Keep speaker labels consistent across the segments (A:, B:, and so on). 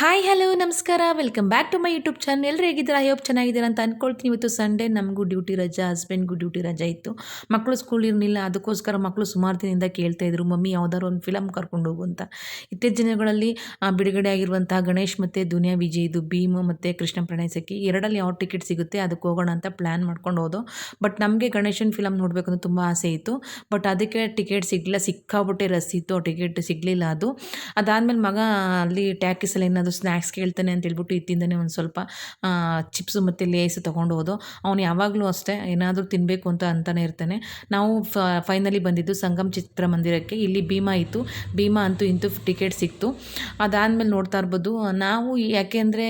A: Hi hello ನಮಸ್ಕಾರ. Welcome back to my YouTube channel ಎಲ್ಲರೂ ಹೇಗಿದ್ದೀರಾ? ಹೋಪ್ ಚೆನ್ನಾಗಿದ್ದೀರಾ ಅಂತ ಅಂದ್ಕೊಳ್ತೀನಿ ಇವತ್ತು ಸಂಡೇ ನಮಗೂ ಡ್ಯೂಟಿ ರಜಾ ಹಸ್ಬೆಂಡ್ಗೂ ಡ್ಯೂಟಿ ರಜಾ ಇತ್ತು. ಮಕ್ಕಳು ಸ್ಕೂಲ್ ಇರಲಿಲ್ಲ, ಅದಕ್ಕೋಸ್ಕರ ಮಕ್ಕಳು ಸುಮಾರು ದಿನದಿಂದ ಕೇಳ್ತಾ ಇದ್ರು. ಮಮ್ಮಿ, ಯಾವ್ದಾದ್ರು ಒಂದು ಫಿಲಮ್ ಕರ್ಕೊಂಡು ಹೋಗು ಅಂತ. ಇತ್ತೀಚಿನ ದಿನಗಳಲ್ಲಿ ಬಿಡುಗಡೆ ಆಗಿರುವಂಥ ಗಣೇಶ್ ಮತ್ತು ದುನಿಯಾ ವಿಜಯ್ದು, ಭೀಮ್ ಮತ್ತು ಕೃಷ್ಣ ಪ್ರಣಯ್ ಸಖಿ ಎರಡಲ್ಲಿ ಯಾವ ಟಿಕೆಟ್ ಸಿಗುತ್ತೆ, ಅದಕ್ಕೆ ಹೋಗೋಣ ಅಂತ ಪ್ಲ್ಯಾನ್ ಮಾಡ್ಕೊಂಡು ಹೋದೋ. ಬಟ್ ನಮಗೆ ಗಣೇಶನ ಫಿಲಮ್ ನೋಡಬೇಕು ಅಂತ ತುಂಬ ಆಸೆ ಇತ್ತು. ಬಟ್ ಅದಕ್ಕೆ ಟಿಕೆಟ್ ಸಿಗಲಿಲ್ಲ. ಸಿಕ್ಕಾಬಿಟ್ಟೆ ರಸ್ ಇತ್ತು. ಟಿಕೆಟ್ ಸಿಗಲಿಲ್ಲ ಅದು. ಅದಾದಮೇಲೆ ಮಗ ಅಲ್ಲಿ ಟ್ಯಾಕಿಸಲ್ಲಿ ಏನಾದರೂ ಸ್ನ್ಯಾಕ್ಸ್ ಕೇಳ್ತಾನೆ ಅಂತ ಹೇಳ್ಬಿಟ್ಟು ಇತ್ತಿಂದನೇ ಒಂದು ಸ್ವಲ್ಪ ಚಿಪ್ಸು ಮತ್ತು ಲೇಸ್ ತೊಗೊಂಡು ಹೋದೋ ಅವನು ಯಾವಾಗಲೂ ಅಷ್ಟೇ, ಏನಾದರೂ ತಿನ್ನಬೇಕು ಅಂತ ಅಂತಲೇ ಇರ್ತಾನೆ. ನಾವು ಫೈನಲಿ ಬಂದಿದ್ದು ಸಂಗಮ್ ಚಿತ್ರಮಂದಿರಕ್ಕೆ ಇಲ್ಲಿ ಭೀಮಾ ಇತ್ತು. ಭೀಮಾ ಅಂತೂ ಇಂತೂ ಟಿಕೆಟ್ ಸಿಕ್ತು. ಅದಾದಮೇಲೆ ನೋಡ್ತಾ ಇರ್ಬೋದು, ನಾವು ಯಾಕೆಂದರೆ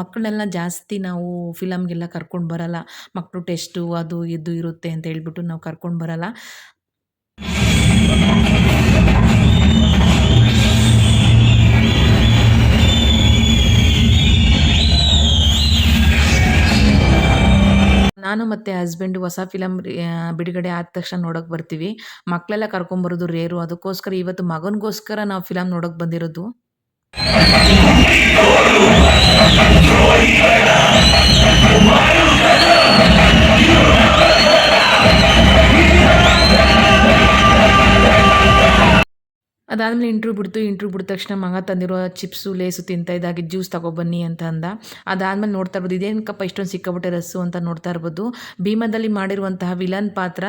A: ಮಕ್ಕಳನ್ನೆಲ್ಲ ಜಾಸ್ತಿ ನಾವು ಫಿಲಮ್ಗೆಲ್ಲ ಕರ್ಕೊಂಡು ಬರಲ್ಲ. ಮಕ್ಕಳು ಟೆಸ್ಟು ಅದು ಇದು ಇರುತ್ತೆ ಅಂತ ಹೇಳ್ಬಿಟ್ಟು ನಾವು ಕರ್ಕೊಂಡು ಬರಲ್ಲ. ನಾನು ಮತ್ತು ಹಸ್ಬೆಂಡು ಹೊಸ ಫಿಲಮ್ ಬಿಡುಗಡೆ ಆದ ತಕ್ಷಣ ನೋಡೋಕೆ ಬರ್ತೀವಿ. ಮಕ್ಕಳೆಲ್ಲ ಕರ್ಕೊಂಬರೋದು ರೇರು ಅದಕ್ಕೋಸ್ಕರ ಇವತ್ತು ಮಗನಿಗೋಸ್ಕರ ನಾವು ಫಿಲಮ್ ನೋಡೋಕೆ ಬಂದಿರೋದು. ಅದಾದಮೇಲೆ ಇಂಟ್ರ್ಯೂ ಬಿಡ್ತು ಇಂಟ್ರ್ಯೂ ಬಿಡ್ದ ತಕ್ಷಣ ಮಗ ತಂದಿರೋ ಚಿಪ್ಸು ಲೇಸು ತಿಂತ ಇದಾಗಿ ಜ್ಯೂಸ್ ತಗೊಬನ್ನಿ ಅಂತ ಅಂದ. ಅದಾದಮೇಲೆ ನೋಡ್ತಾ ಇರ್ಬೋದು, ಇದೇನಕ್ಕಪ್ಪ ಇಷ್ಟೊಂದು ಸಿಕ್ಕಾಪಟ್ಟೆ ರಸ್ಸು ಅಂತ ನೋಡ್ತಾ ಇರ್ಬೋದು. ಭೀಮದಲ್ಲಿ ಮಾಡಿರುವಂತಹ ವಿಲನ್ ಪಾತ್ರ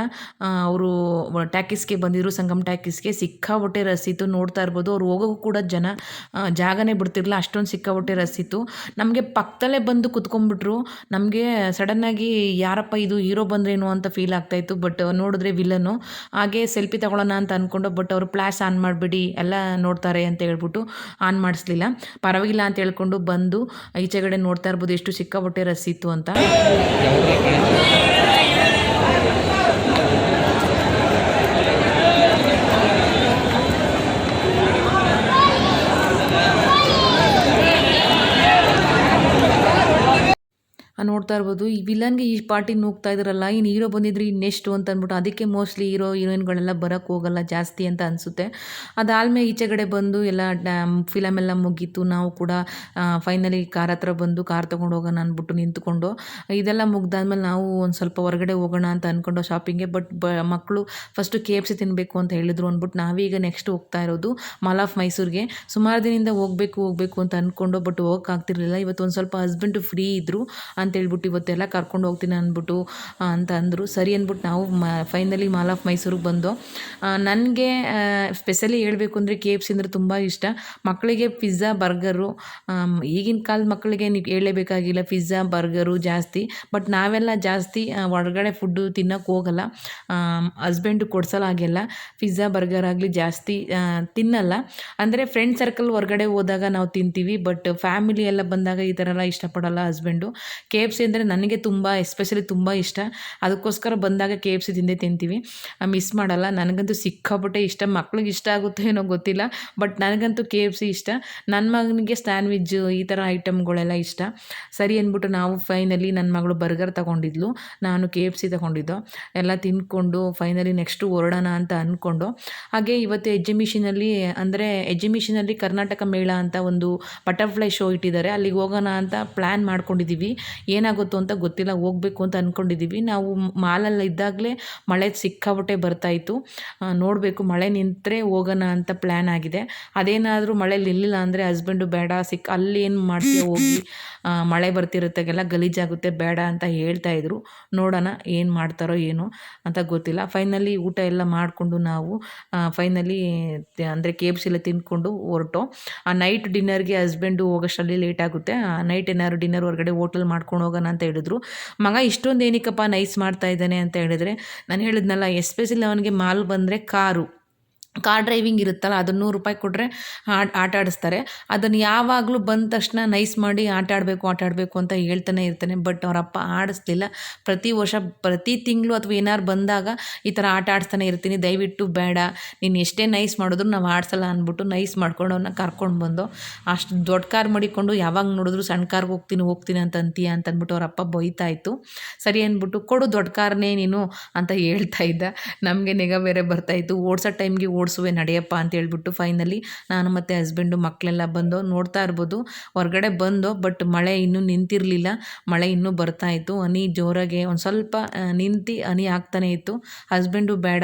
A: ಅವರು ಟ್ಯಾಕಿಸ್ಗೆ ಬಂದಿದ್ರು, ಸಂಗಮ್ ಟ್ಯಾಕಿಸ್ಗೆ ಸಿಕ್ಕಾಪಟ್ಟೆ ರಸ್ಸಿತ್ತು. ನೋಡ್ತಾ ಇರ್ಬೋದು, ಅವ್ರು ಹೋಗೋಕ್ಕೂ ಕೂಡ ಜನ ಜಾಗನೇ ಬಿಡ್ತಿರ್ಲಿಲ್ಲ, ಅಷ್ಟೊಂದು ಸಿಕ್ಕಾಪಟ್ಟೆ ರಸ್ಸಿತ್ತು. ನಮಗೆ ಪಕ್ಕದಲ್ಲೇ ಬಂದು ಕುತ್ಕೊಂಡ್ಬಿಟ್ರು. ನಮಗೆ ಸಡನ್ನಾಗಿ ಯಾರಪ್ಪ ಇದು ಹೀರೋ ಬಂದ್ರೇನು ಅಂತ ಫೀಲ್ ಆಗ್ತಾಯಿತ್ತು ಬಟ್ ನೋಡಿದ್ರೆ ವಿಲನ್ನು ಹಾಗೆ ಸೆಲ್ಫಿ ತಗೊಳ್ಳೋಣ ಅಂತ ಅಂದ್ಕೊಂಡು ಬಟ್ ಅವರು ಫ್ಲ್ಯಾಶ್ ಆನ್ ಮಾಡಿಬಿಡಿ ಎಲ್ಲ ನೋಡ್ತಾರೆ ಅಂತ ಹೇಳ್ಬಿಟ್ಟು ಆನ್ ಮಾಡಿಸ್ಲಿಲ್ಲ. ಪರವಾಗಿಲ್ಲ ಅಂತ ಹೇಳ್ಕೊಂಡು ಬಂದು ಈಚೆಗಡೆ ನೋಡ್ತಾ ಇರ್ಬೋದು, ಎಷ್ಟು ಸಿಕ್ಕಾಪಟ್ಟೆ ರಸ್ಸಿತ್ತು ಅಂತ ಆ, ನೋಡ್ತಾ ಇರ್ಬೋದು. ಈ ವಿಲನ್ಗೆ ಈ ಪಾರ್ಟಿ ನುಗ್ತಾ ಇದ್ರಲ್ಲ ಇನ್ನು ಹೀರೋ ಬಂದಿದ್ರು ಇನ್ನೆಷ್ಟು ಅಂತ ಅಂದ್ಬಿಟ್ಟು ಅದಕ್ಕೆ ಮೋಸ್ಟ್ಲಿ ಹೀರೋ, ಹೀರೋಯಿನ್ಗಳೆಲ್ಲ ಬರೋಕ್ಕೆ ಹೋಗಲ್ಲ ಜಾಸ್ತಿ ಅಂತ ಅನಿಸುತ್ತೆ. ಅದಾದ್ಮೇಲೆ ಈಚೆಗಡೆ ಬಂದು ಎಲ್ಲ ಫಿಲಮ್ ಎಲ್ಲ ಮುಗೀತು. ನಾವು ಕೂಡ ಫೈನಲಿ ಕಾರ್ ಹತ್ರ ಬಂದು ಕಾರ್ ತೊಗೊಂಡು ಹೋಗೋಣ ಅಂದ್ಬಿಟ್ಟು ನಿಂತ್ಕೊಂಡು, ಇದೆಲ್ಲ ಮುಗ್ದಾದ್ಮೇಲೆ ನಾವು ಒಂದು ಸ್ವಲ್ಪ ಹೊರಗಡೆ ಹೋಗೋಣ ಅಂತ ಅಂದ್ಕೊಂಡು ಶಾಪಿಂಗ್ಗೆ ಬಟ್ ಬ ಮಕ್ಕಳು ಫಸ್ಟು ಕೆ ಎಫ್ ಸಿ ತಿನ್ನಬೇಕು ಅಂತ ಹೇಳಿದ್ರು ಅಂದ್ಬಿಟ್ಟು ನಾವೀಗ ನೆಕ್ಸ್ಟ್ ಹೋಗ್ತಾ ಇರೋದು ಮಾಲ್ ಆಫ್ ಮೈಸೂರಿಗೆ ಸುಮಾರು ದಿನದಿಂದ ಹೋಗಬೇಕು ಹೋಗಬೇಕು ಅಂತ ಅಂದ್ಕೊಂಡು ಬಟ್ ಹೋಗೋಕ್ಕಾಗ್ತಿರ್ಲಿಲ್ಲ ಇವತ್ತು ಒಂದು ಸ್ವಲ್ಪ ಹಸ್ಬೆಂಡು ಫ್ರೀ ಇದ್ದರು ಅಂತ ಹೇಳ್ಬಿಟ್ಟು ಇವತ್ತೆಲ್ಲ ಕರ್ಕೊಂಡು ಹೋಗ್ತೀನಿ ಅಂದ್ಬಿಟ್ಟು ಅಂತ ಅಂದರು. ಸರಿ ಅಂದ್ಬಿಟ್ಟು ನಾವು ಮ ಫೈನಲಿ ಮಾಲ್ ಆಫ್ ಮೈಸೂರಿಗೆ ಬಂದು ನನಗೆ ಸ್ಪೆಷಲಿ ಹೇಳಬೇಕು ಅಂದರೆ ಕೆ ಎಫ್ ಸಿ ಅಂದರೆ ತುಂಬ ಇಷ್ಟ. ಮಕ್ಕಳಿಗೆ ಪಿಜ್ಜಾ ಬರ್ಗರು ಈಗಿನ ಕಾಲದ ಮಕ್ಕಳಿಗೆ ನೀವು ಹೇಳಲೇಬೇಕಾಗಿಲ್ಲ ಪಿಜ್ಜಾ ಬರ್ಗರು ಜಾಸ್ತಿ. ಬಟ್ ನಾವೆಲ್ಲ ಜಾಸ್ತಿ ಹೊರಗಡೆ ಫುಡ್ಡು ತಿನ್ನೋಕ್ಕೆ ಹೋಗಲ್ಲ. ಹಸ್ಬೆಂಡು ಕೊಡ್ಸಲ್ಲ ಹಾಗೆಲ್ಲ. ಪಿಜ್ಜಾ ಬರ್ಗರ್ ಆಗಲಿ ಜಾಸ್ತಿ ತಿನ್ನಲ್ಲ. ಅಂದರೆ ಫ್ರೆಂಡ್ ಸರ್ಕಲ್ ಹೊರಗಡೆ ಹೋದಾಗ ನಾವು ತಿಂತೀವಿ. ಬಟ್ ಫ್ಯಾಮಿಲಿ ಎಲ್ಲ ಬಂದಾಗ ಈ ಥರ ಎಲ್ಲ ಇಷ್ಟಪಡಲ್ಲ ಹಸ್ಬೆಂಡು ಕೆ ಎಫ್ ಸಿ ಅಂದರೆ ನನಗೆ ತುಂಬ ಎಸ್ಪೆಷಲಿ ತುಂಬ ಇಷ್ಟ. ಅದಕ್ಕೋಸ್ಕರ ಬಂದಾಗ ಕೆ ಎಫ್ ಸಿ ತಿಂತೀವಿ. ಮಿಸ್ ಮಾಡಲ್ಲ. ನನಗಂತೂ ಸಿಕ್ಕಾಪಟ್ಟೆ ಇಷ್ಟ. ಮಕ್ಳಿಗೆ ಇಷ್ಟ ಆಗುತ್ತೋ ಏನೋ ಗೊತ್ತಿಲ್ಲ. ಬಟ್ ನನಗಂತೂ ಕೆ ಎಫ್ ಸಿ ಇಷ್ಟ. ನನ್ನ ಮಗನಿಗೆ ಸ್ಯಾಂಡ್ವಿಜ್ಜು ಈ ಥರ ಐಟಮ್ಗಳೆಲ್ಲ ಇಷ್ಟ. ಸರಿ ಅಂದ್ಬಿಟ್ಟು ನಾವು ಫೈನಲಿ ನನ್ನ ಮಗಳು ಬರ್ಗರ್ ತಗೊಂಡಿದ್ಲು. ನಾನು ಕೆ ಎಫ್ ಸಿ ತಗೊಂಡಿದ್ದು. ಎಲ್ಲ ತಿಂದ್ಕೊಂಡು ಫೈನಲಿ ನೆಕ್ಸ್ಟು ಹೊರಡೋಣ ಅಂತ ಅಂದ್ಕೊಂಡು ಹಾಗೆ ಇವತ್ತು ಎಕ್ಸಿಬಿಷನಲ್ಲಿ ಅಂದರೆ ಎಕ್ಸಿಬಿಷನಲ್ಲಿ ಕರ್ನಾಟಕ ಮೇಳ ಅಂತ ಒಂದು ಬಟರ್ಫ್ಲೈ ಶೋ ಇಟ್ಟಿದ್ದಾರೆ. ಅಲ್ಲಿಗೆ ಹೋಗೋಣ ಅಂತ ಪ್ಲ್ಯಾನ್ ಮಾಡ್ಕೊಂಡಿದ್ದೀವಿ. ಏನಾಗುತ್ತೋ ಅಂತ ಗೊತ್ತಿಲ್ಲ, ಹೋಗಬೇಕು ಅಂತ ಅಂದ್ಕೊಂಡಿದ್ದೀವಿ ನಾವು ಮಾಲಲ್ಲಿ ಇದ್ದಾಗಲೇ ಮಳೆ ಸಿಕ್ಕಾಪಟ್ಟೆ ಬರ್ತಾಯಿತ್ತು ನೋಡಬೇಕು, ಮಳೆ ನಿಂತರೆ ಹೋಗೋಣ ಅಂತ ಪ್ಲ್ಯಾನ್ ಆಗಿದೆ. ಅದೇನಾದರೂ ಮಳೆ ನಿಲ್ಲಿಲ್ಲ ಅಂದರೆ ಹಸ್ಬೆಂಡು ಬೇಡ ಸಿಕ್ಕ ಅಲ್ಲಿ ಏನು ಮಾಡ್ತೀವಿ ಹೋಗಿ ಮಳೆ ಬರ್ತಿರುತ್ತಾಗೆಲ್ಲ ಗಲೀಜಾಗುತ್ತೆ, ಬೇಡ ಅಂತ ಹೇಳ್ತಾ ಇದ್ರು. ನೋಡೋಣ ಏನು ಮಾಡ್ತಾರೋ ಏನೋ ಅಂತ ಗೊತ್ತಿಲ್ಲ. ಫೈನಲಿ ಊಟ ಎಲ್ಲ ಮಾಡಿಕೊಂಡು ನಾವು ಫೈನಲಿ ಅಂದರೆ ಕೆ ಎಫ್ ಸಿಲ್ಲ ತಿಂದ್ಕೊಂಡು ಹೊರಟು. ಆ ನೈಟ್ ಡಿನ್ನರ್ಗೆ ಹಸ್ಬೆಂಡು ಹೋಗೋಷ್ಟರಲ್ಲಿ ಲೇಟ್ ಆಗುತ್ತೆ. ನೈಟ್ ಏನಾದ್ರು ಡಿನ್ನರ್ ಹೊರಗಡೆ ಹೋಟೆಲ್ ಮಾಡ್ಕೊಂಡು ಹೋಗೋಣ ಅಂತ ಹೇಳಿದ್ರು. ಮಗ ಇಷ್ಟೊಂದು ಏನಕ್ಕಪ್ಪ ನೈಸ್ ಮಾಡ್ತಾ ಇದ್ದಾನೆ ಅಂತ ಹೇಳಿದ್ರೆ, ನಾನು ಹೇಳಿದ್ನಲ್ಲ ಎಸ್ಪೆಷಲಿ ಅವನಿಗೆ ಮಾಲ್ ಬಂದರೆ ಕಾರು. ಕಾರ್ ಡ್ರೈವಿಂಗ್ ಇರುತ್ತಲ್ಲ, ಅದನ್ನು ನೂರು ರೂಪಾಯಿ ಕೊಟ್ಟರೆ ಆಟ ಆಡಿಸ್ತಾರೆ. ಅದನ್ನು ಯಾವಾಗಲೂ ಬಂದ ತಕ್ಷಣ ನೈಸ್ ಮಾಡಿ ಆಟ ಆಡಬೇಕು ಆಟ ಆಡಬೇಕು ಅಂತ ಹೇಳ್ತಾನೆ ಇರ್ತಾನೆ. ಬಟ್ ಅವರಪ್ಪ ಆಡಿಸ್ಲಿಲ್ಲ. ಪ್ರತಿ ವರ್ಷ, ಪ್ರತಿ ತಿಂಗಳು ಅಥವಾ ಏನಾರು ಬಂದಾಗ ಈ ಥರ ಆಟ ಆಡಿಸ್ತಾನೆ ಇರ್ತೀನಿ. ದಯವಿಟ್ಟು ಬೇಡ. ನೀನು ಎಷ್ಟೇ ನೈಸ್ ಮಾಡಿದ್ರು ನಾವು ಆಡಿಸಲ್ಲ ಅಂದ್ಬಿಟ್ಟು ನೈಸ್ ಮಾಡ್ಕೊಂಡು ಅವನ್ನ ಕರ್ಕೊಂಡು ಬಂದು, ಅಷ್ಟು ದೊಡ್ಡ ಕಾರ್ ಮಾಡಿಕೊಂಡು ಯಾವಾಗ ನೋಡಿದ್ರು ಸಣ್ಣ ಕಾರ್ಗೆ ಹೋಗ್ತೀನಿ ಹೋಗ್ತೀನಿ ಅಂತ ಅಂತೀಯ ಅಂತ ಅಂದ್ಬಿಟ್ಟು ಅವರಪ್ಪ ಬೈತಾ ಸರಿ ಅಂದ್ಬಿಟ್ಟು, ಕೊಡು ದೊಡ್ಡ ಕಾರ್ನೇ ನೀನು ಅಂತ ಹೇಳ್ತಾ ಇದ್ದ. ನಮಗೆ ನೆಗ ಬೇರೆ ಬರ್ತಾಯಿತ್ತು ಓಡಿಸೋ ಟೈಮ್ಗೆ ಓಡಿಸುವೆ ನಡೆಯಪ್ಪ ಅಂತ ಹೇಳ್ಬಿಟ್ಟು ಫೈನಲಿ ನಾನು ಮತ್ತು ಹಸ್ಬೆಂಡು ಮಕ್ಕಳೆಲ್ಲ ಬಂದು ನೋಡ್ತಾ ಇರ್ಬೋದು. ಹೊರಗಡೆ ಬಂದು ಬಟ್ ಮಳೆ ಇನ್ನೂ ನಿಂತಿರಲಿಲ್ಲ. ಮಳೆ ಇನ್ನೂ ಬರ್ತಾ ಇತ್ತು. ಹನಿ ಜೋರಾಗೆ ಒಂದು ಸ್ವಲ್ಪ ನಿಂತು ಹನಿ ಆಗ್ತಾನೆ ಇತ್ತು. ಹಸ್ಬೆಂಡು ಬೇಡ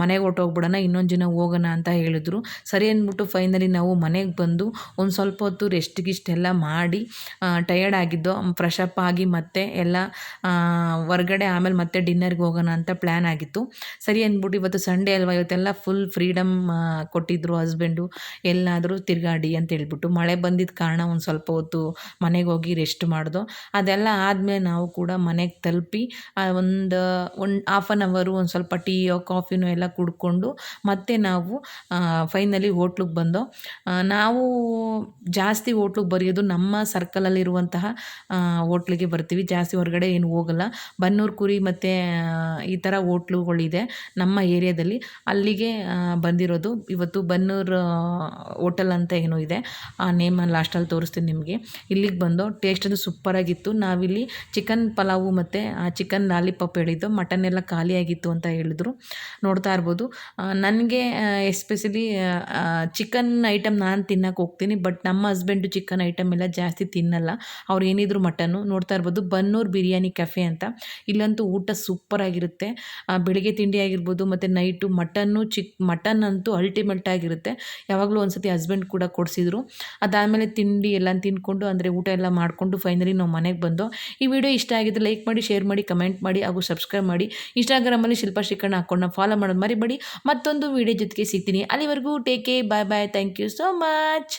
A: ಮನೆಗೆ ಹೊರ್ಟೋಗ್ಬಿಡೋಣ, ಇನ್ನೊಂದು ಜನ ಹೋಗೋಣ ಅಂತ ಹೇಳಿದ್ರು. ಸರಿ ಅಂದ್ಬಿಟ್ಟು ಫೈನಲಿ ನಾವು ಮನೆಗೆ ಬಂದು ಒಂದು ಸ್ವಲ್ಪ ಹೊತ್ತು ರೆಸ್ಟ್ ಗಿಸ್ಟ್ ಎಲ್ಲ ಮಾಡಿ ಟಯರ್ಡ್ ಆಗಿದ್ದು ಫ್ರೆಶ್ ಅಪ್ ಆಗಿ ಮತ್ತೆ ಎಲ್ಲ ಹೊರಗಡೆ ಆಮೇಲೆ ಮತ್ತೆ ಡಿನ್ನರ್ಗೆ ಹೋಗೋಣ ಅಂತ ಪ್ಲ್ಯಾನ್ ಆಗಿತ್ತು. ಸರಿ ಅಂದ್ಬಿಟ್ಟು ಇವತ್ತು ಸಂಡೇ ಅಲ್ವಾ, ಇವತ್ತೆಲ್ಲ ಫುಲ್ ಫ್ರೀಡಮ್ ಕೊಟ್ಟಿದ್ದರು ಹಸ್ಬೆಂಡು ಎಲ್ಲಾದರೂ ತಿರುಗಾಡಿ ಅಂತ ಹೇಳ್ಬಿಟ್ಟು ಮಳೆ ಬಂದಿದ್ದ ಕಾರಣ ಒಂದು ಸ್ವಲ್ಪ ಹೊತ್ತು ಮನೆಗೆ ಹೋಗಿ ರೆಸ್ಟ್ ಮಾಡಿದೋ. ಅದೆಲ್ಲ ಆದಮೇಲೆ ನಾವು ಕೂಡ ಮನೆಗೆ ತಲುಪಿ ಒಂದು ಒಂದು ಹಾಫ್ ಆನ್ ಅವರು ಒಂದು ಸ್ವಲ್ಪ ಟೀಯೋ ಕಾಫಿನೋ ಎಲ್ಲ ಕುಡ್ಕೊಂಡು ಮತ್ತೆ ನಾವು ಫೈನಲಿ ಹೋಟ್ಲಿಗೆ ಬಂದೋ ನಾವು ಜಾಸ್ತಿ ಹೋಟ್ಲಿಗೆ ಬರೆಯೋದು ನಮ್ಮ ಸರ್ಕಲಲ್ಲಿರುವಂತಹ ಹೋಟ್ಲಿಗೆ ಬರ್ತೀವಿ. ಜಾಸ್ತಿ ಹೊರಗಡೆ ಏನು ಹೋಗಲ್ಲ. ಬನ್ನೂರು ಕುರಿ ಮತ್ತು ಈ ಥರ ಹೋಟ್ಲುಗಳಿದೆ ನಮ್ಮ ಏರಿಯಾದಲ್ಲಿ ಅಲ್ಲಿಗೆ ಬಂದಿರೋದು. ಇವತ್ತು ಬನ್ನೂರು ಹೋಟೆಲ್ ಅಂತ ಏನೋ ಇದೆ. ಆ ನೇಮನ್ನು ಲಾಸ್ಟಲ್ಲಿ ತೋರಿಸ್ತೀನಿ ನಿಮಗೆ. ಇಲ್ಲಿಗೆ ಬಂದು ಟೇಸ್ಟ್ ಅದು ಸೂಪರಾಗಿತ್ತು ನಾವಿಲ್ಲಿ ಚಿಕನ್ ಪಲಾವು ಮತ್ತು, ಆ ಚಿಕನ್ ಲಾಲಿಪಾಪ್ ಹೇಳಿದ್ದು ಮಟನ್ ಎಲ್ಲ ಖಾಲಿಯಾಗಿತ್ತು ಅಂತ ಹೇಳಿದ್ರು. ನೋಡ್ತಾ ಇರ್ಬೋದು. ನನಗೆ ಎಸ್ಪೆಷಲಿ ಚಿಕನ್ ಐಟಮ್ ನಾನು ತಿನ್ನೋಕೆ ಹೋಗ್ತೀನಿ ಬಟ್ ನಮ್ಮ ಹಸ್ಬೆಂಡು ಚಿಕನ್ ಐಟಮ್ ಎಲ್ಲ ಜಾಸ್ತಿ ತಿನ್ನಲ್ಲ. ಅವ್ರು ಏನಿದ್ರು ಮಟನ್ನು ನೋಡ್ತಾ ಇರ್ಬೋದು, ಬನ್ನೂರು ಬಿರಿಯಾನಿ ಕೆಫೆ ಅಂತ. ಇಲ್ಲಂತೂ ಊಟ ಸೂಪರಾಗಿರುತ್ತೆ ಬೆಳಿಗ್ಗೆ ತಿಂಡಿ ಆಗಿರ್ಬೋದು, ಮತ್ತು ನೈಟು ಮಟನ್ನು ಚಿಕ್ ಮಟನ್ ಅಂತೂ ಅಲ್ಟಿಮೇಟ್ ಆಗಿರುತ್ತೆ. ಯಾವಾಗಲೂ ಒಂದು ಸತಿ ಹಸ್ಬೆಂಡ್ ಕೂಡ ಕೊಡಿಸಿದ್ರು. ಅದಾದಮೇಲೆ ತಿಂಡಿ ಎಲ್ಲ ತಿಂದ್ಕೊಂಡು ಅಂದರೆ ಊಟ ಎಲ್ಲ ಮಾಡಿಕೊಂಡು ಫೈನಲಿ ನಾವು ಮನೆಗೆ ಬಂದು, ಈ ವಿಡಿಯೋ ಇಷ್ಟ ಆಗಿದ್ರೆ ಲೈಕ್ ಮಾಡಿ ಶೇರ್ ಮಾಡಿ ಕಮೆಂಟ್ ಮಾಡಿ ಹಾಗೂ ಸಬ್ಸ್ಕ್ರೈಬ್ ಮಾಡಿ. ಇನ್ಸ್ಟಾಗ್ರಾಮಲ್ಲಿ ಶಿಲ್ಪಾ ಶ್ರೀಕರಣ ಹಾಕೊಂಡು ಫಾಲೋ ಮಾಡೋದು ಮರಿಬೇಡಿ. ಮತ್ತೊಂದು ವಿಡಿಯೋ ಜೊತೆಗೆ ಸಿಗ್ತೀನಿ. ಅಲ್ಲಿವರೆಗೂ take care bye bye thank you so much